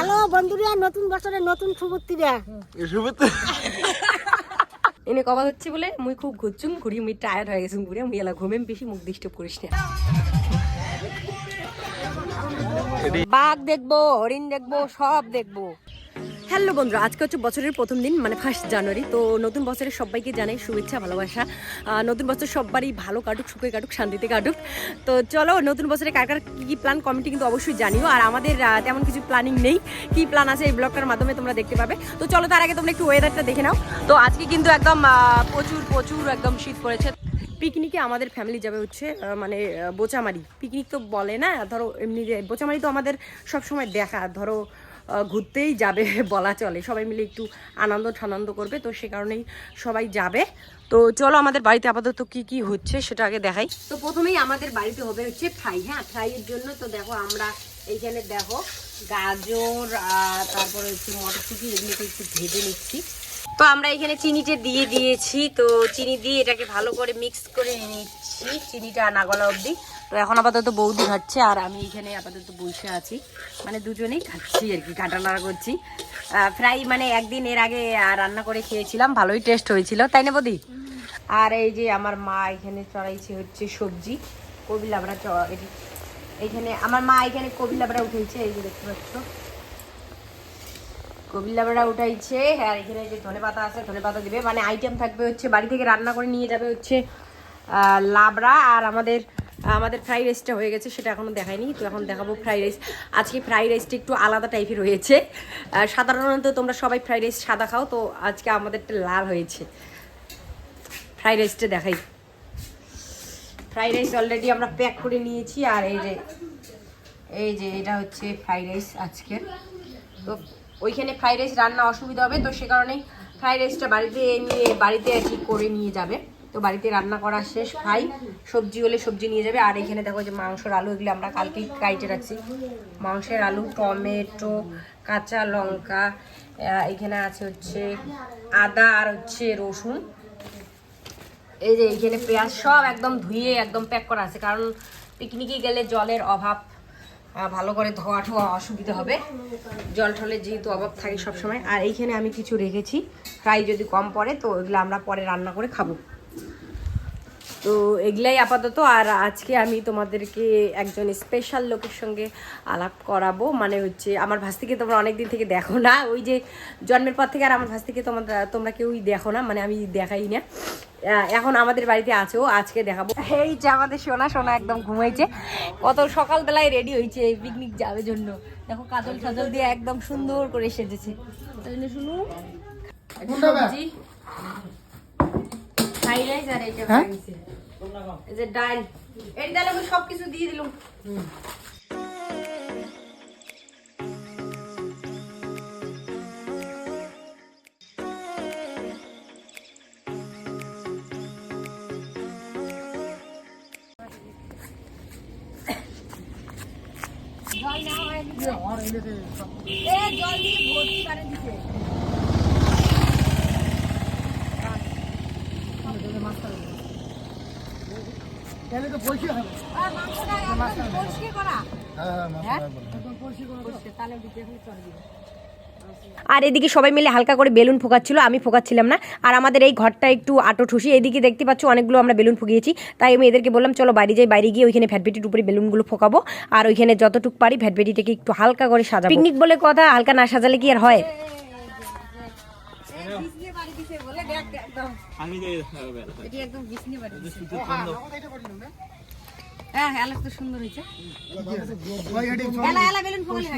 Hello বন্ধুরা নতুন বছরের নতুন সুবুত্তিরা এনে কবা হচ্ছে বলে মুই খুব ঘুরছুম ঘুরি মুই টায়ার্ড হয়ে গেছুম ঘুরে। মুই এলা ঘুমেম বেশি মুখ ডিস্টার্ব করিস না। বাঘ দেখব হরিণ দেখব সব দেখব। হ্যালো বন্ধুরা, আজকে হচ্ছে বছরের প্রথম দিন মানে ফার্স্ট জানুয়ারি তো নতুন বছরের সবাইকে জানাই শুভেচ্ছা, ভালোবাসা। নতুন বছর সবারই ভালো কাটুক, সুখে কাটুক, শান্তিতে কাটুক। তো চলো, নতুন বছরে কার কার কী কী প্ল্যান কমিটি কিন্তু অবশ্যই জানিও। আর আমাদের তেমন কিছু প্ল্যানিং নেই। কী প্ল্যান আছে এই ব্লগটার মাধ্যমে তোমরা দেখতে পাবে। তো চলো, তার আগে তোমরা একটু ওয়েদারটা দেখে নাও। তো আজকে কিন্তু একদম প্রচুর প্রচুর একদম শীত পড়েছে। পিকনিকে আমাদের ফ্যামিলি যাবে হচ্ছে মানে বোচামারি। পিকনিক তো বলে না, ধরো, এমনি বোচামারি তো আমাদের সব সময় দেখা। ধরো ঘুরতেই যাবে বলা চলে। সবাই মিলে একটু আনন্দ ঠানন্দ করবে, তো সে কারণেই সবাই যাবে। তো চলো আমাদের বাড়িতে আপাতত কি কি হচ্ছে সেটা আগে দেখাই। তো প্রথমেই আমাদের বাড়িতে হবে হচ্ছে ফ্রাই হ্যাঁ? ফ্রাইয়ের জন্য তো দেখো আমরা এইখানে দেখো গাজর, আর তারপরে হচ্ছে মটরশুঁটি, এগুলোকে একটু ভেজে নিচ্ছি। তো আমরা এখানে চিনিটা দিয়ে দিয়েছি, তো চিনি দিয়ে এটাকে ভালো করে মিক্স করে নিচ্ছি, চিনিটা না গলা অবধি। তো এখন আপাতত বৌদি খাচ্ছে আর আমি এখানে আপাতত বসে আছি। মানে দুজনেই খাচ্ছি আর কি কাটা নাড়া করছি ফ্রাই মানে একদিন এর আগে রান্না করে খেয়েছিলাম, ভালোই টেস্ট হয়েছিল, তাই না বৌদি? আর এই যে আমার মা এখানে চড়াইছে হচ্ছে সবজি কবি লাবড়া চ- এটি- এইখানে আমার মা এখানে কবি লাবড়া উঠেছে এই যে দেখতে পাচ্ছ। কবিলাবড়া উঠাইছে, আর এখানে যে ধনে পাতা আছে, ধনে পাতা দিবে। মানে আইটেম থাকবে হচ্ছে, বাড়ি থেকে রান্না করে নিয়ে যাবে হচ্ছে লাবড়া আর আমাদের আমাদের ফ্রাইড রাইসটা হয়ে গেছে, সেটা এখনও দেখায়নি তো এখন দেখাবো ফ্রাইড রাইস আজকে ফ্রাইড রাইসটা একটু আলাদা টাইপের হয়েছে। সাধারণত তোমরা সবাই ফ্রাইড রাইস সাদা খাও, তো আজকে আমাদেরটা লাল হয়েছে। ফ্রাইড রাইসটা দেখাই। ফ্রাইড রাইস অলরেডি আমরা প্যাক করে নিয়েছি, আর এই যে এই যে এটা হচ্ছে ফ্রাইড রাইস আজকের তো ওইখানে ফ্রাইড রাইস রান্না অসুবিধা হবে, তো সে কারণেই ফ্রাইড রাইসটা বাড়িতে নিয়ে, বাড়িতে আর কি করে নিয়ে যাবে। তো বাড়িতে রান্না করা শেষ ফ্রাই সবজি হলে সবজি নিয়ে যাবে। আর এখানে দেখো যে মাংসর আলু এগুলো আমরা কালকেই কাইটে রাখছি। মাংসের আলু, টমেটো, কাঁচা লঙ্কা এখানে আছে হচ্ছে আদা আর হচ্ছে রসুন। এই যে এইখানে পেঁয়াজ সব একদম ধুয়ে একদম প্যাক করা আছে। কারণ পিকনিকে গেলে জলের অভাব ভালো করে ধোয়া ঠোয়া অসুবিধা হবে। জল টলে যেহেতু অভাব থাকে সবসময়। আর এইখানে আমি কিছু রেখেছি। ফ্রাই যদি কম পড়ে তো ওইগুলো আমরা পরে রান্না করে খাব। তো এগুলাই আপাতত আর আজকে আমি তোমাদেরকে একজন স্পেশাল লোকের সঙ্গে আলাপ করাবো। মানে হচ্ছে আমার ভাস্তিকে তোমরা অনেক দিন থেকে দেখো না। ওই যে জন্মের পর থেকে আর আমার ভাস্তিকে তোমরা তোমরা কেউই দেখো না। মানে আমি দেখাই না। এখন আমাদের বাড়িতে আছেও আজকে দেখাবো। এই যে আমাদের সোনা সোনা একদম ঘুমাইছে। কত সকালবেলায় রেডি হয়েছে পিকনিক যাবে জন্য। দেখো কাজল কাজল দিয়ে একদম সুন্দর করে সেজেছে। তাই না শুনু সবজি। ফ্রাইড রাইস আর এটা এই যে ডাল এই ডালে আমি সবকিছু দিয়ে দিলাম। জল দিয়ে ভর্তি করে দিছে আর মাংসটা একদম পরিষ্কার করা হ্যাঁ পরিষ্কার, তাহলে দিতে হলে চলে আর এদিকে সবাই মিলে হালকা করে বেলুন ফোকাচ্ছিল আমি ফোকাচ্ছিলাম না আর আমাদের এই ঘরটা একটু আটো ঠুসি এদিকে দেখতে পাচ্ছ অনেকগুলো আমরা বেলুন ফুকিয়েছি তাই আমি এদেরকে বললাম চলো বাইরে যাই বাইরে গিয়ে ওইখানে ভ্যাটবেটির উপরে বেলুনগুলো ফোকাবো আর ওইখানে যতটুকু পারি ভ্যাটবেটিটাকে একটু হালকা করে সাজাবো পিকনিক বলে কথা হালকা না সাজালে কি আর হয় হ্যাঁ হ্যাঁ? তো সুন্দর হয়েছে। এলা এলা বেলুন হয়ে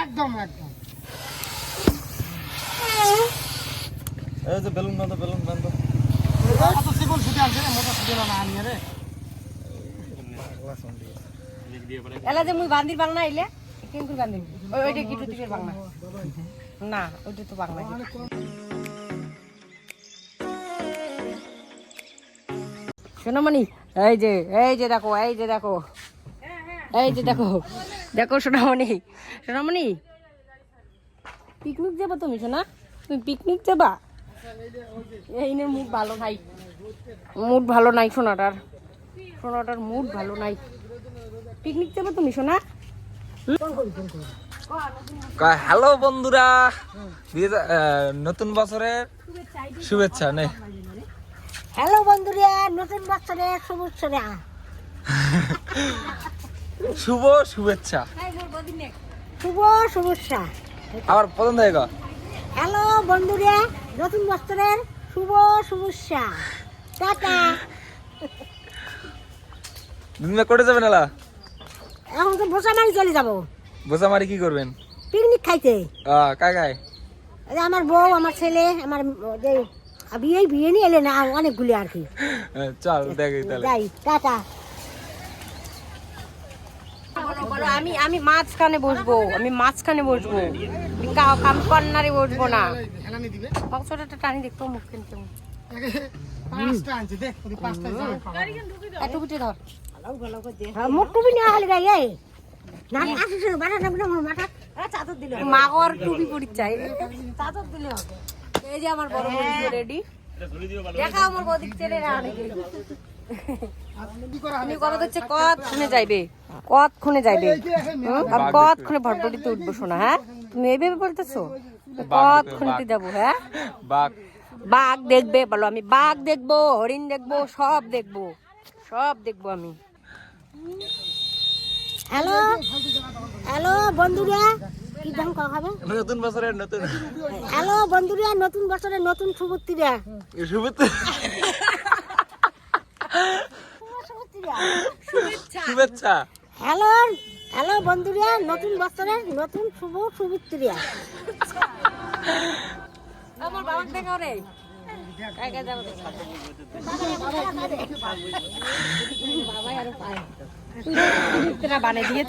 একদম একদম। এই যে বেলুন বান্ধব বেলুন কত সিবল ছুটে আসছে রে মোটা ছুটে না আনিয়ে রে। এলা যে মুই বান্দির বাংলা আইলে কিন্তু বান্দির ওইটা কিটু থেকে বাংলা না ওইটা তো বাংলা সোনামণি, এই যে এই যে দেখো, এই যে দেখো, এই যে দেখো দেখো সোনামণি সোনামণি পিকনিক যাবা তুমি, সোনা? তুমি পিকনিক যাবা? এই নে, মুড ভালো নাই। মুড ভালো নাই সোনাটার। সোনাটার মুড ভালো নাই। পিকনিক যাবা তুমি শোনা হ্যালো বন্ধুরা। নতুন বছরের শুভেচ্ছা নে। হ্যালো বন্ধুরা নতুন বছরের শুভেচ্ছা শুভ শুভেচ্ছা। শুভ শুভেচ্ছা। আমার পছন্দ হয়ে হ্যালো বন্ধুরা নতুন বছরের শুভ শুভেচ্ছা। টাটা। দিন করে যাবেন এলা এখন তো বসা মারি চলে যাব। বোঝা মারি কি করবেন? পিকনিক খাইতে। কায় কায় আমার বউ আমার ছেলে আমার বিয়ে বিয়ে নিয়ে এলে না অনেকগুলি আর কি। চল দেখি তাহলে। যাই টাটা। বলো আমি আমি মাঝখানে বসবো আমি মাঝখানে বসবো। কা- কাম কর্নারে বসবো না। হেলানি টানি দেখতো মুখ কিন্তু মুখ টুপি নেওয়া হলে গাই এই মাগর টুপি পরি চাই চাদর দিলে হবে। এই যে আমার বড় বৌদি রেডি। দেখা আমার বৌদি ছেলে তুমি কবে কত খুনে যাইবে? কত খুনে যাইবে? হুম? আর কত ভটভটিতে উঠবো শোনা হ্যাঁ? তুমি এইভাবে বলতেছো? কত খুনেতে যাব হ্যাঁ? বাঘ। বাঘ দেখবে বলো আমি বাঘ দেখব হরিণ দেখব সব দেখব। সব দেখব আমি। হ্যালো? হ্যালো বন্ধুরা। কি দাম হবে? নতুন বছরের নতুন। হ্যালো বন্ধুরা নতুন বছরের নতুন শুভত্রীরা শুভেচ্ছা। শুভেচ্ছা। হ্যালো হ্যালো বন্ধুরা নতুন বছরের নতুন শুভ শুভত্রীরা আমার বাবাকে দেখাও রে দিয়ে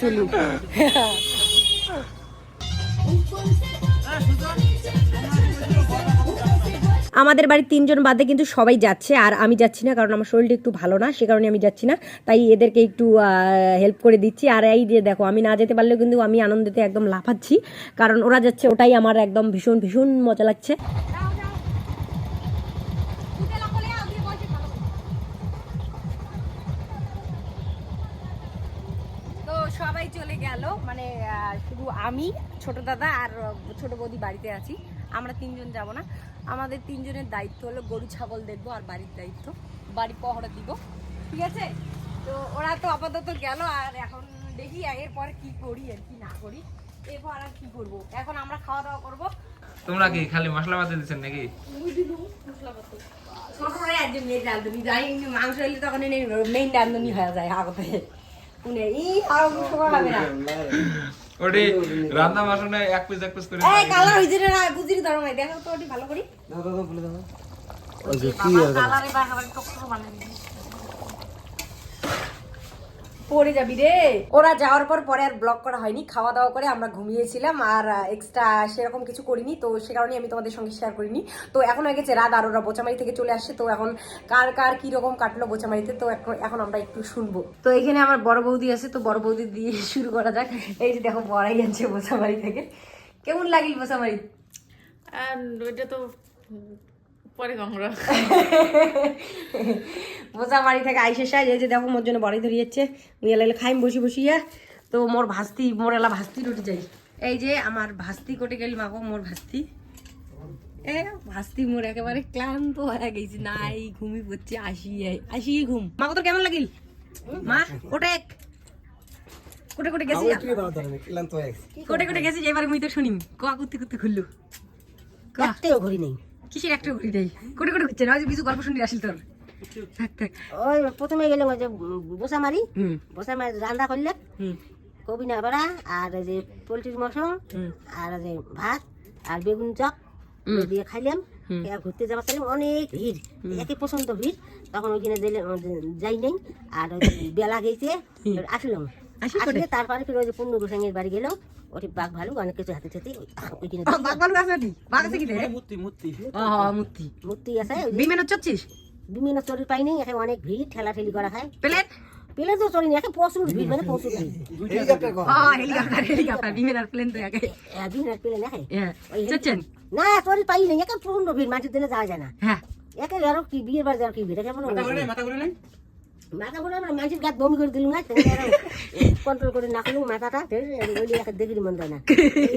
আমাদের বাড়ির তিনজন বাদে কিন্তু সবাই যাচ্ছে, আর আমি যাচ্ছি না কারণ আমার শরীরটা একটু ভালো না, সে কারণে আমি যাচ্ছি না। তাই এদেরকে একটু হেল্প করে দিচ্ছি। আর এই যে দেখো, আমি না যেতে পারলেও কিন্তু আমি আনন্দেতে একদম লাফাচ্ছি, কারণ ওরা যাচ্ছে, ওটাই আমার একদম ভীষণ ভীষণ মজা লাগছে। শুধু আমি ছোট দাদা আর ছোট বৌদি বাড়িতে আছি। আমরা তিনজন যাব না। আমাদের তিনজনের দায়িত্ব হলো গরু ছাগল দেখব আর বাড়ির দায়িত্ব। বাড়ি পহরা দিব। ঠিক আছে? তো ওরা তো আপাতত গেল আর এখন দেখি এরপর কি করি আর কি না করি। এরপর আর কি করব? এখন আমরা খাওয়া দাওয়া করব। তোমরা কি খালি মশলা পাতি দিচ্ছেন নাকি? সবসময় একজন মেয়ে রাঁধুনি যাই মাংস এলে তখন মেইন রাঁধুনি হয়ে যায় আগতে। শুনে ই আর সময় হবে না। ওটি রান্না বাসনে এক পিস এক পিস করে এই কালার হইছে না বুঝিনি ধরো নাই দেখো তো ওটি ভালো করি। কালারে বাহাবার টকটক বানাই পড়ে যাবি রে। ওরা যাওয়ার পর পরে আর ব্লগ করা হয়নি। খাওয়া দাওয়া করে আমরা ঘুমিয়েছিলাম আর এক্সট্রা সেরকম কিছু করিনি। তো সে কারণে আমি তোমাদের সঙ্গে শেয়ার করিনি। তো এখন হয়ে গেছে রাত আর ওরা বোচামারি থেকে চলে আসছে। তো এখন কার কার কি রকম কাটলো বোচামারিতে? তো এখন আমরা একটু শুনব। তো এখানে আমার বড় বৌদি আছে। তো বড় বৌদি দিয়ে শুরু করা যাক। এই যে দেখো বড়াই আনছে বোচামারি থেকে। কেমন লাগিল বোচামারি? ওইটা তো বোঝা বাড়ি থেকে আইসে সাই এই যে দেখো মোর জন্য বড়ি ধরিয়েছে মুই এলে খাইম বসি বসিয়া। তো মোর ভাস্তি মোর এলা ভাস্তি রুটি যাই এই যে আমার ভাস্তি কোটে গেল মাগো মোর ভাস্তি। এ ভাস্তি মোর একেবারে ক্লান্ত হয়ে গেছি নাই ঘুমি পড়ছে আসি আসি ঘুম। মাগো তোর কেমন লাগিল? মা কোটে কোটে কোটে গেছি কোটে কোটে গেছি এবার মুই তো শুনি কোয়া কুত্তি কুত্তি খুললু। একটাও ঘড়ি নেই। কিসের একটা ঘুরি কোটে কোটে হচ্ছে না গল্প শুনি আসিল তোর। ওই প্রথমে গেলাম ওই যে বসা মারি বসা মারি রান্না করলে। কবি না বড়া আর যে পোলট্রির হুম। আর যে ভাত আর বেগুন চপ দিয়ে খাইলাম। ঘুরতে যাবার তাহলে অনেক ভিড় একই পছন্দ ভিড়। তখন ওইখানে দিলে যাই নাই আর বেলা গেছে আসলাম। আসলে তারপরে ফির ওই যে পূর্ণ গোসাইয়ের বাড়ি গেলাম। ওটি বাঘ ভালো অনেক কিছু হাতে সাথে ওইখানে বাঘ ভালো আছে নাকি? বাঘ আছে কি রে? মূর্তি মূর্তি। হ্যাঁ, মূর্তি। মূর্তি আছে ওই বিমেন চচ্ছিস বিভিন্ন চুরি পাই নাই এখানে অনেক ভিড় ঠেলা ঠেলি করা খায় প্লেন পেলে তো চলি না প্রচুর ভিড় মানে প্রচুর ভিড়। হ্যাঁ হেলিকপ্টার হেলিকপ্টার বিমেন আর প্লেন তো হ্যাঁ, ভিড় আর পেলে না হ্যাঁ ওই চচ্ছেন না চুরি পাই নাই একে প্রচণ্ড ভিড় মাটির দিলে যাওয়া যায় না। হ্যাঁ। একে আরও কি বিয়ের বাড়ি আর কি ভিড় কেমন মাথা ঘুরে আমরা মানুষের গাত বমি করে দিলুম না কন্ট্রোল করে না করলুম মাথাটা দেখি মন না।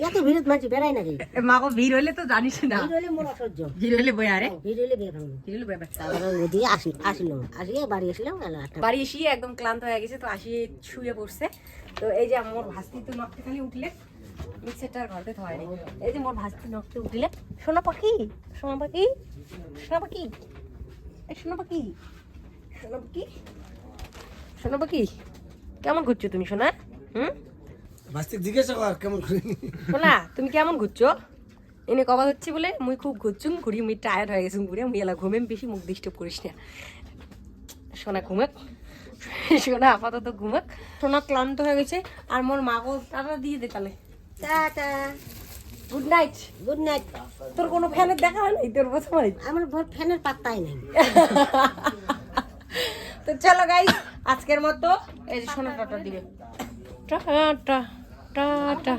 এত ভিড়ত মানুষ বেড়ায় নাকি? মাগো ভিড় হইলে তো জানিস না। ভিড় হলে মোর অসহ্য। ভিড় হইলে বই আরে ভিড় হলে বের ভিড় হইলে আবার। ওদিকে আসি আসিলাম আসিয়ে বাড়ি আসলাম বাড়ি এসে একদম ক্লান্ত হয়ে গেছে তো আসিয়ে শুয়ে পড়ছে। তো এই যে মোর ভাস্তি তো নখতে খালি উঠলে মিক্সারটা ঘরতে এই যে মোর ভাস্তি নখতে উঠলে সোনা পাখি সোনা পাখি সোনা পাখি এই সোনা পাখি সোনা পাখি। সোনা পাখি কেমন ঘুরছো তুমি সোনা হুম? বাস্তিক জিজ্ঞাসা কর কেমন সোনা তুমি কেমন ঘুরছো? এনে কবা হচ্ছে বলে মুই খুব ঘুরছুম ঘুরি মুই টায়ার্ড হয়ে গেছুম ঘুরে মুই এলা ঘুমেম বেশি মুখ ডিস্টার্ব করিস না। সোনা ঘুমাক। সোনা আপাতত ঘুমাক। সোনা ক্লান্ত হয়ে গেছে আর মোর মাগো টাটা দিয়ে দে তাহলে tata. Good night good night তোর কোনো ফ্যানের দেখা হয় নাই? তোর প্রথমে আমার ভোর ফ্যানের পাত্তাই নাই। তো চলো গাই আজকের মতো এই যে সোনা টাটা দিবে। Tata tata